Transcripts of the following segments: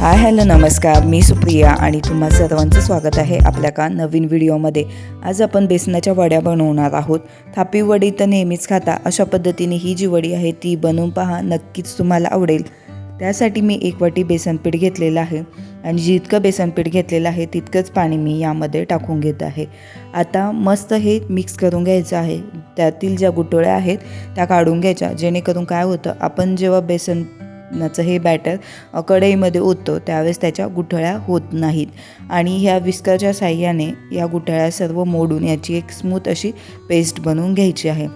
Hi hello नमस्कार. मी सुप्रिया आणि तुम्हा सर्वांचं स्वागत आहे आपल्या का नवीन व्हिडिओमध्ये. आज आपण बेसनाच्या वड्या बनवणार आहोत. थापी वडी तर नेहमीच खाता. अशा पद्धतीने ही जी वडी आहे ती बनवून पहा. नक्कीच तुम्हाला आवडेल. त्यासाठी मी एक वाटी बेसनपीठ घेतलेलं आहे. आणि जितकं बेसनपीठ घेतलेलं आहे तितकंच पाणी मी यामध्ये टाकून घेत आहे. आता मस्त हे मिक्स करून घ्यायचं आहे. त्यातील ज्या गुटोळ्या आहेत त्या काढून घ्यायच्या. जेणेकरून काय होतं आपण जेव्हा बेसन नाचं हे बॅटर कढईमध्ये ओततो. त्यावेळेस त्याच्या गुठळ्या होत नाहीत. आणि ह्या विस्करच्या साह्याने या गुठळ्या सर्व मोडून याची एक स्मूथ अशी पेस्ट बनवून घ्यायची आहे.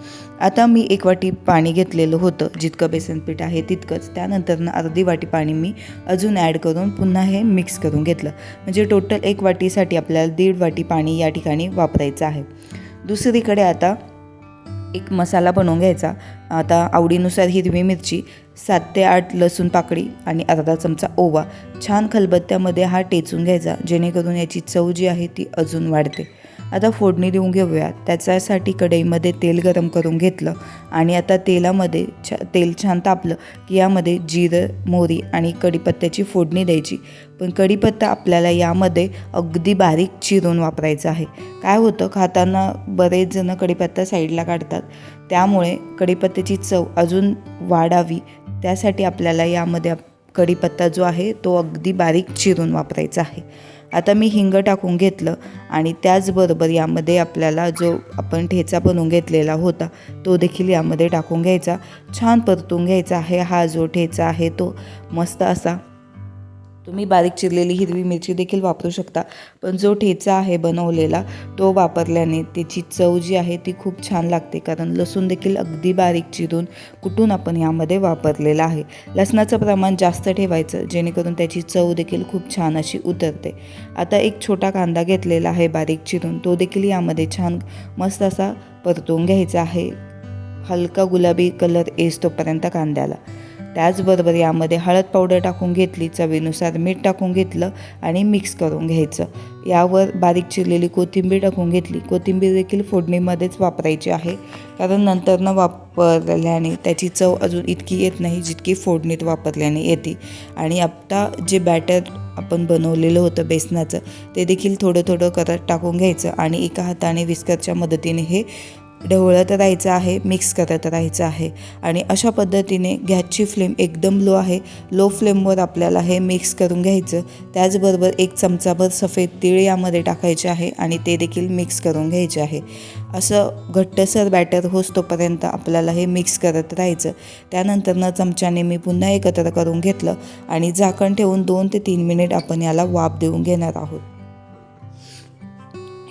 आता मी एक वाटी पाणी घेतलेलं होतं. जितकं बेसन पीठ आहे तितकंच. त्यानंतर अर्धी वाटी पाणी मी अजून ॲड करून पुन्हा हे मिक्स करून घेतलं. म्हणजे टोटल एक वाटीसाठी आपल्याला दीड वाटी पाणी या ठिकाणी वापरायचं आहे. दुसरीकडे आता एक मसाला बनवून घ्यायचा. आता आवडीनुसार हिरवी मिरची सात ते आठ लसूण पाकळी आणि अर्धा चमचा ओवा. छान खलबत्त्यामध्ये हा टेचून घ्यायचा जेणेकरून याची चव जी आहे ती अजून वाढते. आता फोडणी देऊन घेऊया. त्याच्यासाठी कढईमध्ये तेल गरम करून घेतलं आणि आता तेलामध्ये छ तेल छान तापलं की यामध्ये जिरं मोहरी आणि कढीपत्त्याची फोडणी द्यायची. पण कढीपत्ता आपल्याला यामध्ये अगदी बारीक चिरून वापरायचा आहे. काय होतं खाताना बरेच जण कढीपत्ता साईडला काढतात. त्यामुळे कढीपत्त्याची चव अजून वाढावी त्यासाठी आपल्याला यामध्ये कढीपत्ता जो आहे तो अगदी बारीक चिरून वापरायचा आहे. आता मी हिंग टाकून घेतलं आणि त्याचबरोबर यामध्ये आपल्याला जो आपण ठेचा बनवून घेतलेला होता तो देखील यामध्ये टाकून घ्यायचा. छान परतून घ्यायचा आहे हा जो ठेचा आहे तो. मस्त असा तुम्ही बारीक चिरलेली हिरवी मिरची देखील वापरू शकता पण जो ठेचा आहे बनवलेला तो वापरल्याने त्याची चव जी आहे ती खूप छान लागते कारण लसूण देखील अगदी बारीक चिरून कुटून आपण यामध्ये वापरलेला आहे. लसणाचं प्रमाण जास्त ठेवायचं जेणेकरून त्याची चव देखील खूप छान अशी उतरते. आता एक छोटा कांदा घेतलेला आहे बारीक चिरून तो देखील यामध्ये छान मस्त असा परतून घ्यायचा आहे. हलका गुलाबी कलर येस तोपर्यंत कांद्याला. त्याचबरोबर यामध्ये हळद पावडर टाकून घेतली चवीनुसार मीठ टाकून घेतलं आणि मिक्स करून घ्यायचं. यावर बारीक चिरलेली कोथिंबीर टाकून घेतली. कोथिंबीर देखील फोडणीमध्येच वापरायची आहे. कारण नंतरनं वापरल्याने त्याची चव अजून इतकी येत नाही जितकी फोडणीत वापरल्याने येते. आणि आत्ता जे बॅटर आपण बनवलेलं होतं बेसनाचं ते देखील थोडं थोडं करत टाकून घ्यायचं आणि एका हाताने विस्करच्या मदतीने हे ढवळत राहायचं आहे मिक्स करत राहायचं आहे. आणि अशा पद्धतीने गॅसची फ्लेम एकदम लो आहे. लो फ्लेमवर आपल्याला हे मिक्स करून घ्यायचं. त्याचबरोबर एक चमचाभर सफेद तीळ यामध्ये टाकायचे आहे आणि ते देखील मिक्स करून घ्यायचे आहे. असं घट्टसर बॅटर होस तोपर्यंत आपल्याला हे मिक्स करत राहायचं. त्यानंतरनं चमच्याने मी पुन्हा एकत्र करून घेतलं आणि झाकण ठेवून दोन ते तीन मिनिट आपण याला वाफ देऊन घेणार आहोत.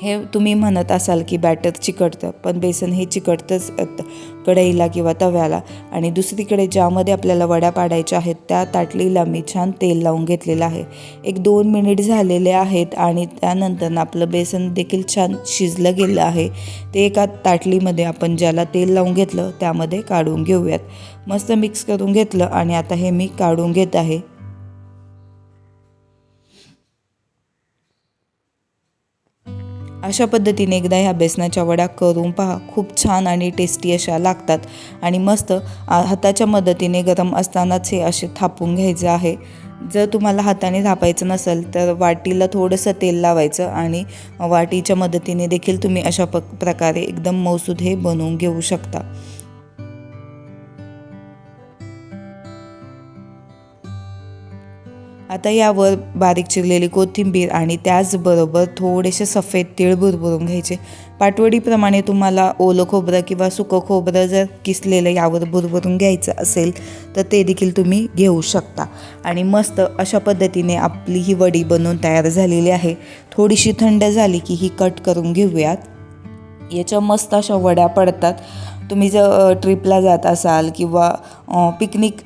हे तुम्ही म्हणत असाल की बॅटर चिकटतं पण बेसन हे चिकटतंच कढईला किंवा तव्याला. आणि दुसरीकडे ज्यामध्ये आपल्याला वड्या पाडायच्या आहेत त्या ताटलीला मी छान तेल लावून घेतलेलं आहे. एक दोन मिनिट झालेले आहेत आणि त्यानंतर आपलं बेसन देखील छान शिजलं गेलं आहे. ते एका ताटलीमध्ये आपण ज्याला तेल लावून घेतलं त्यामध्ये काढून घेऊयात. मस्त मिक्स करून घेतलं आणि आता हे मी काढून घेत आहे. अशा पद्धतीने एकदा ह्या बेसनाच्या वड्या करून पहा. खूप छान आणि टेस्टी अशा लागतात. आणि मस्त हाताच्या मदतीने गरम असतानाच हे असे थापून घ्यायचे आहे. जर तुम्हाला हाताने थापायचं नसेल तर वाटीला थोडंसं तेल लावायचं आणि वाटीच्या मदतीने देखील तुम्ही अशा प प्रकारे एकदम मौसूद हे बनवून घेऊ शकता. आता यावर बारीक चिरलेली कोथिंबीर आणि त्याचबरोबर थोडेसे सफेद तीळ भुरभुरून घ्यायचे. पाटवडीप्रमाणे तुम्हाला ओलं खोबरं किंवा सुकं खोबरं जर किसलेलं यावर भुरभुरून घ्यायचं असेल तर ते देखील तुम्ही घेऊ शकता. आणि मस्त अशा पद्धतीने आपली ही वडी बनवून तयार झालेली आहे. थोडीशी थंड झाली की ही कट करून घेऊयात. याच्या मस्त अशा वड्या पडतात. तुम्ही जर ट्रिपला जात असाल किंवा picnic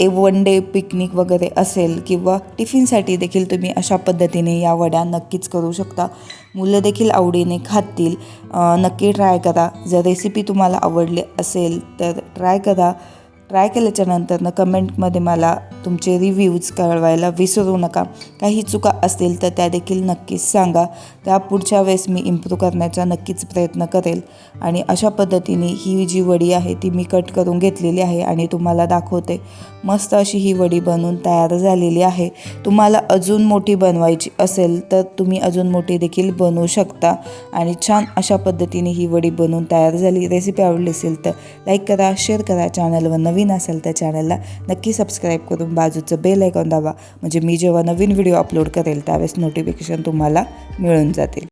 a one day picnic वगैरे असेल किंवा टिफिनसाठी देखील तुम्ही अशा पद्धतीने या वड्या नक्कीच करू शकता. मुलं देखील आवडीने खातील. नक्की ट्राय करा. जर रेसिपी तुम्हाला आवडली असेल तर ट्राय करा. ट्राय केल्याच्यानंतर कमेंटमध्ये मला तुमचे रिव्ह्यूज कळवायला विसरू नका. काही चुका असतील तर त्या देखील नक्कीच सांगा. त्या पुढच्या वेळेस मी इम्प्रूव्ह करण्याचा नक्कीच प्रयत्न करेल. आणि अशा पद्धतीने ही जी वडी आहे ती मी कट करून घेतलेली आहे आणि तुम्हाला दाखवते. मस्त अशी ही वडी बनवून तयार झालेली आहे. तुम्हाला अजून मोठी बनवायची असेल तर तुम्ही अजून मोठी देखील बनवू शकता. आणि छान अशा पद्धतीने ही वडी बनवून तयार झाली. रेसिपी आवडली असेल तर लाईक करा शेअर करा. चॅनलवर नवीन असेल तर चॅनलला नक्की सबस्क्राईब करून बाजूचं बेल ऐकून दाबा. म्हणजे मी जेव्हा नवीन व्हिडिओ अपलोड करेल त्यावेळेस नोटिफिकेशन तुम्हाला मिळून जातील.